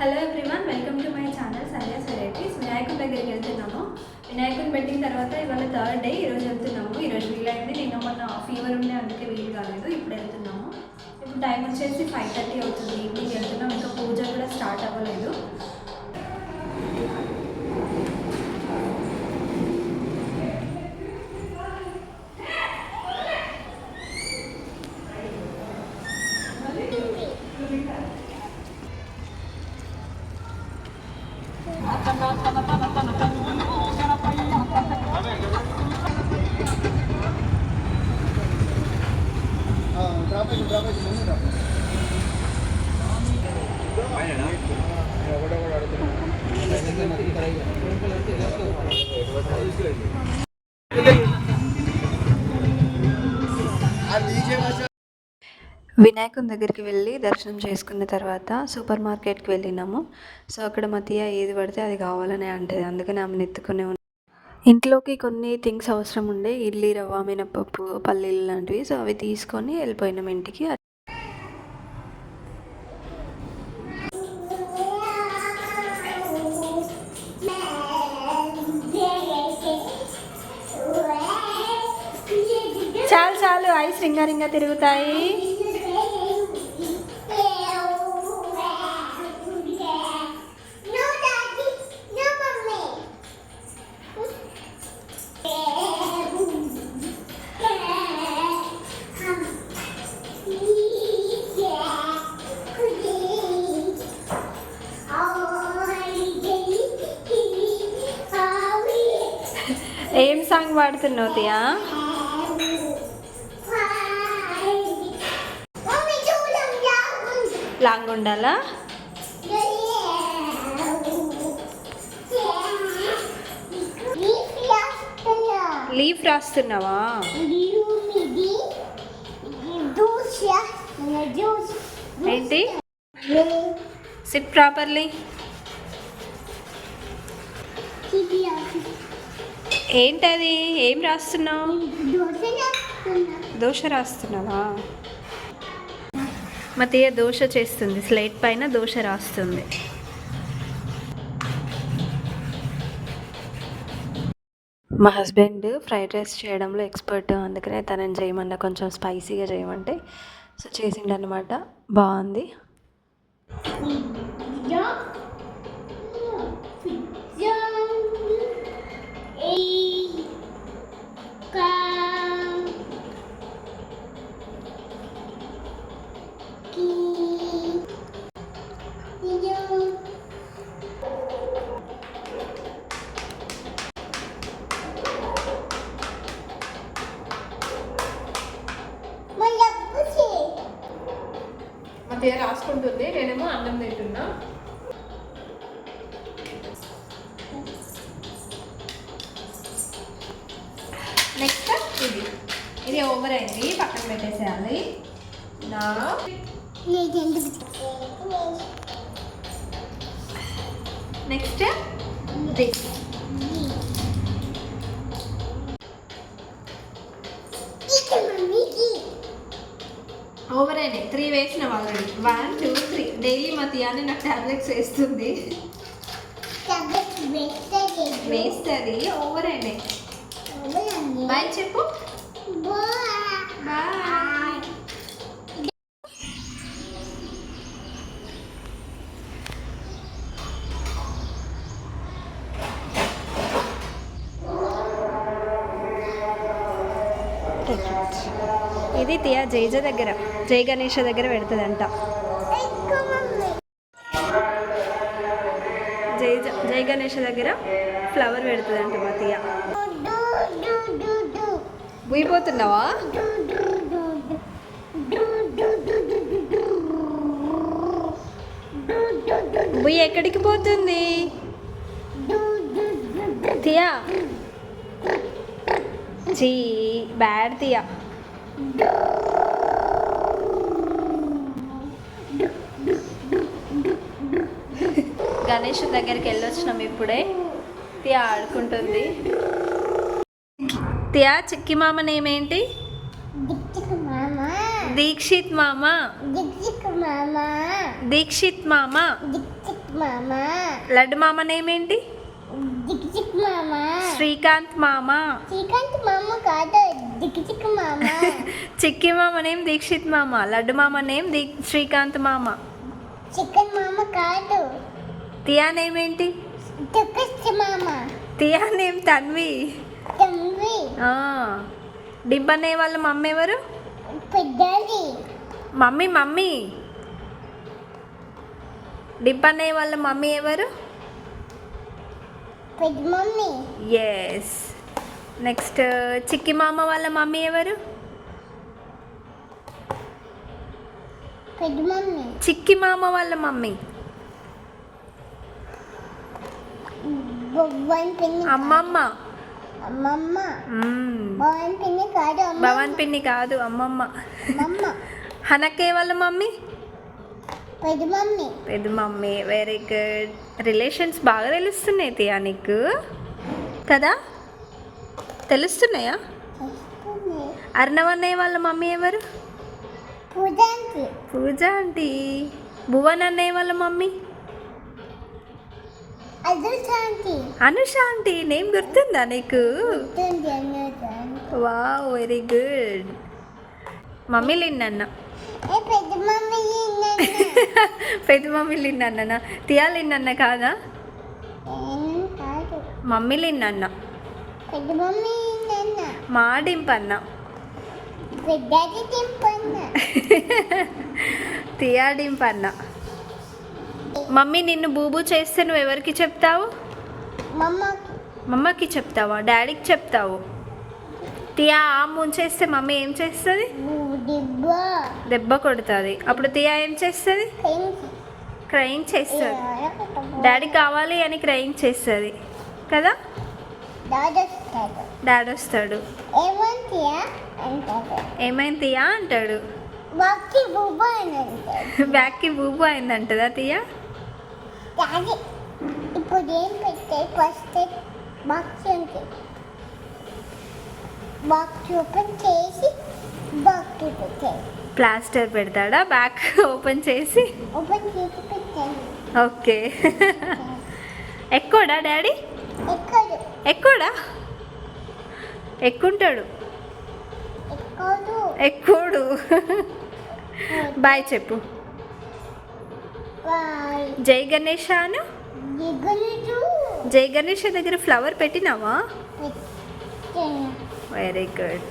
Hello everyone welcome to my channel సరియస్ varieties వినాయకుడి దగ్గరికి వెళ్తున్నాము. వినాయకుడిని పెట్టిన తర్వాత ఇవాళ థర్డ్ డే ఈరోజు వెళ్తున్నాము. ఈరోజు వీలైంది నిన్న మొన్న ఫీవర్ ఉండే అందుకే వీలు కాలేదు. ఇప్పుడు వెళ్తున్నాము. ఇప్పుడు టైం వచ్చేసి ఫైవ్ థర్టీ అవుతుంది ఈవినింగ్ వెళ్తున్నాం ఇంకా పూజ కూడా స్టార్ట్ అవ్వలేదు. డ్రాప్ అడుగుతున్నాడు వినాయకుని దగ్గరికి వెళ్ళి దర్శనం చేసుకున్న తర్వాత సూపర్ మార్కెట్కి వెళ్ళినాము. సో అక్కడ మతియ ఏది పడితే అది కావాలని అంటది. అందుకని ఆమెను ఎత్తుకునే ఇంట్లోకి కొన్ని థింగ్స్ అవసరం ఉండే ఇడ్లీ రవ్వ మినపప్పు పల్లీలు లాంటివి. సో అవి తీసుకొని వెళ్ళిపోయినాం ఇంటికి. చాలు చాలు. ఐస్ రింగారింగా తిరుగుతాయి. సాంగ్ పాడుతున్నావు తియా లాంగ్ ఉండాలా? లీఫ్ రాస్తున్నావా? ఏంటి? సిట్ ప్రాపర్లీ ఏంటది? ఏం రాస్తున్నావు? దోశ రాస్తున్నావా? మతయ్య దోశ చేస్తుంది. స్లేట్ పైన దోశ రాస్తుంది. మా హస్బెండ్ ఫ్రైడ్ రైస్ చేయడంలో ఎక్స్పర్ట్. అందుకనే తనని చేయమన్నా కొంచెం స్పైసీగా చేయమంటే. సో చేసిండనమాట బాగుంది. మధ్య రాసుకుంటుంది నేనేమో అన్నం తింటున్నా. నెక్స్ట్ ఇది. ఇది ఓవర్ అయింది పక్కన పెట్టేసేయాలి. నా. నెక్స్ట్ దిస్ అయినాయి త్రీ వేసిన already one two three daily మా తియాని నాకు టాబ్లెట్స్ వేస్తుంది. వేస్తుంది ఓవర్ అయినాయి. బాయ్ చెప్పు. బాయ్ ఇది తియా జైజ దగ్గర జై గణేష దగ్గర పెడుతుందంట. జై జై గణేష దగ్గర ఫ్లవర్ పెడుతుందంట మా తియా ఊయిపోతున్నావా బుయ్యి ఎక్కడికి పోతుంది? తియా చీ బ్యాడ్ తియా గణేష్ దగ్గరికి వెళ్ళొచ్చినాం ఇప్పుడే. తియా ఆడుకుంటుంది. తియా చిక్కి మామ నేమేంటి దీక్షిత్ మామ. దీక్షిత్ మామ. లడ్డు మామ నేమేంటి శ్రీకాంత్ మామ. శ్రీకాంత్ మామ కాదు చిక్కి మామ నేమ్ దీక్షిత్ మామ లడ్డు మామ నేమ్ దీ శ్రీకాంత్ మామ. చికెన్ మామ కాదు. తియా నేమేంటి దుక్కస్ మామ. తియా నేమ్ తన్వి. తమ్మి ఆ. డింపనే వాళ్ళ మమ్మీ ఎవరు? పెద్దది. Mummy mummy. డింపనే వాళ్ళ మమ్మీ ఎవరు? పెద్ద మమ్మీ. ఎస్ నెక్స్ట్ చిక్కి మామ వాళ్ళ మమ్మీ ఎవరు? చిక్కి మామ వాళ్ళ మమ్మీ. అమ్మమ్మ. అమ్మమ్మ. మ్మ్. భవన్ పిన్ని కాదు అమ్మమ్మ. హనకే వాళ్ళ మమ్మీ? పెద్ద మమ్మీ. పెద్ద మమ్మీ. వెరీ గుడ్ రిలేషన్స్ బాగా తెలుస్తున్నాయి తియా నీకు? కదా? తెలుస్తున్నాయా? వస్తుంది అర్ణవన్నయ్య వాళ్ళ మమ్మీ ఎవరు? పూజ ఆంటీ భువన్ అన్నయ్య వాళ్ళ మమ్మీ? అది శాంతి అనుష ఆంటీ నేమ్ గుర్తుందా నీకు వావ్ వెరీ గుడ్. మమ్మీ లిన్నన్న. పెద్ద మమ్మీ లిన్నన్న? తియా లిన్నన్న కాదా. మమ్మీ లిన్నన్న. మాడింపన్న. తియాడింపన్న. మమ్మీ నిన్ను బూబు చేస్తే నువ్వు ఎవరికి చెప్తావు? మమ్మ మమ్మకి చెప్తావా? డాడీకి చెప్తావు? తియా ఆ ముంచేస్తే మమ్మీ ఏం చేస్తుంది? దిబ్బ దెబ్బ కొడుతుంది. అప్పుడు తియా ఏం చేస్తుంది? క్రయింగ్ చేస్తుంది. డాడీ కావాలి అని క్రయింగ్ చేస్తుంది. కదా? దాదొస్తాడు డాడీ వస్తాడు. ఏమైంది తియా అంటాడు. బుబ్బ అని అంటాడు బ్యాక్కి బూబు అయిందంటదా తియా డాడీ ఇప్పుడు ఏం పెట్టాయి ఫస్ట్ బాక్స్ ఉంది బాక్స్ ఓపెన్ చేసి బాక్స్ పెట్టాయి ప్లాస్టర్ పెడతాడా? బ్యాక్ ఓపెన్ చేసి? ఓపెన్ చేసి పెట్టాను ఓకే. ఎక్కువడా డాడీ? ఎక్కడు ఎక్కువడా? ఎక్కుంటాడు. ఎక్కడు. బాయ్ చెప్పు. జై గణేశాను జై గణేష్ దగ్గర ఫ్లవర్ పెట్టినావా? పెట్టాను వెరీ గుడ్